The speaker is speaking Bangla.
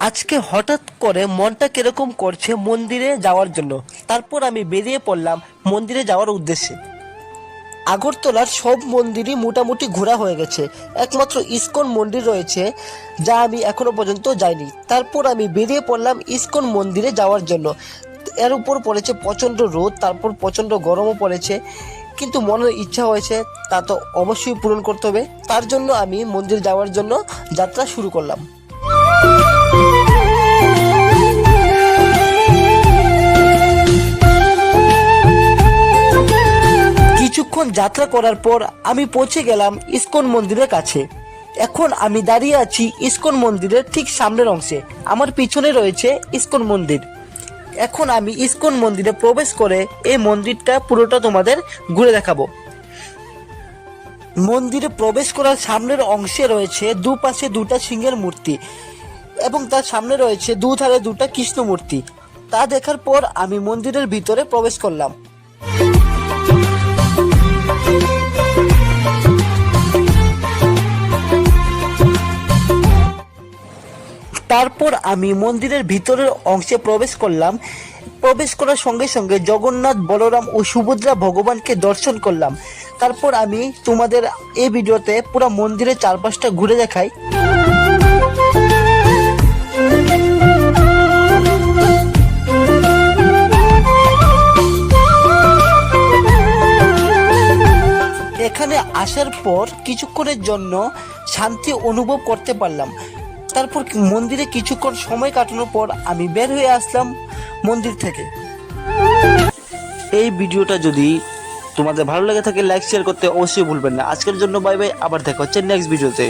আজকে হঠাৎ করে মনটা কীরকম করছে মন্দিরে যাওয়ার জন্য? তারপর আমি বেরিয়ে পড়লাম মন্দিরে যাওয়ার উদ্দেশ্যে। আগরতলার সব মন্দিরই মোটামুটি ঘোরা হয়ে গেছে। একমাত্র ইস্কন মন্দির রয়েছে, যা আমি এখনও পর্যন্ত যাইনি। তারপর আমি বেরিয়ে পড়লাম ইস্কন মন্দিরে যাওয়ার জন্য। এর উপর পড়েছে প্রচণ্ড রোদ, তারপর প্রচণ্ড গরমও পড়েছে। কিন্তু মনের ইচ্ছা হয়েছে, তা তো অবশ্যই পূরণ করতে হবে। তার জন্য আমি মন্দির যাওয়ার জন্য যাত্রা শুরু করলাম। কিছুক্ষণ যাত্রা করার পর আমি পৌঁছে গেলাম ইস্কন মন্দিরের কাছে। এখন আমি দাঁড়িয়ে আছি ইস্কন মন্দিরের ঠিক সামনের অংশে। আমার পিছনে রয়েছে ইস্কন মন্দির। এখন আমি ইস্কন মন্দিরে প্রবেশ করে এই মন্দিরটা পুরোটা তোমাদের ঘুরে দেখাবো। মন্দিরে প্রবেশ করার সামনের অংশে রয়েছে দুপাশে দুটা সিংহের মূর্তি এবং তার সামনে রয়েছে দুধারে দুটা কৃষ্ণ মূর্তি তা দেখার পর আমি মন্দিরের ভিতরে প্রবেশ করলাম। তারপর আমি মন্দিরের ভিতরের অংশে প্রবেশ করলাম। প্রবেশ করার সঙ্গে সঙ্গে জগন্নাথ, বলরাম ও সুভদ্রা ভগবানকে দর্শন করলাম। তারপর আমি তোমাদের এই ভিডিওতে পুরো মন্দিরের চারপাশটা ঘুরে দেখাই। এখানে আসার পর কিছুক্ষণের জন্য শান্তি অনুভব করতে পারলাম। তারপর মন্দিরে কিছুক্ষণ সময় কাটানোর পর আমি বের হয়ে আসলাম মন্দির থেকে। এই ভিডিওটা যদি তোমাদের ভালো লেগে থাকে লাইক শেয়ার করতে অবশ্যই ভুলবেন না। আজকের জন্য বাই বাই আবার দেখা হচ্ছে নেক্সট ভিডিওতে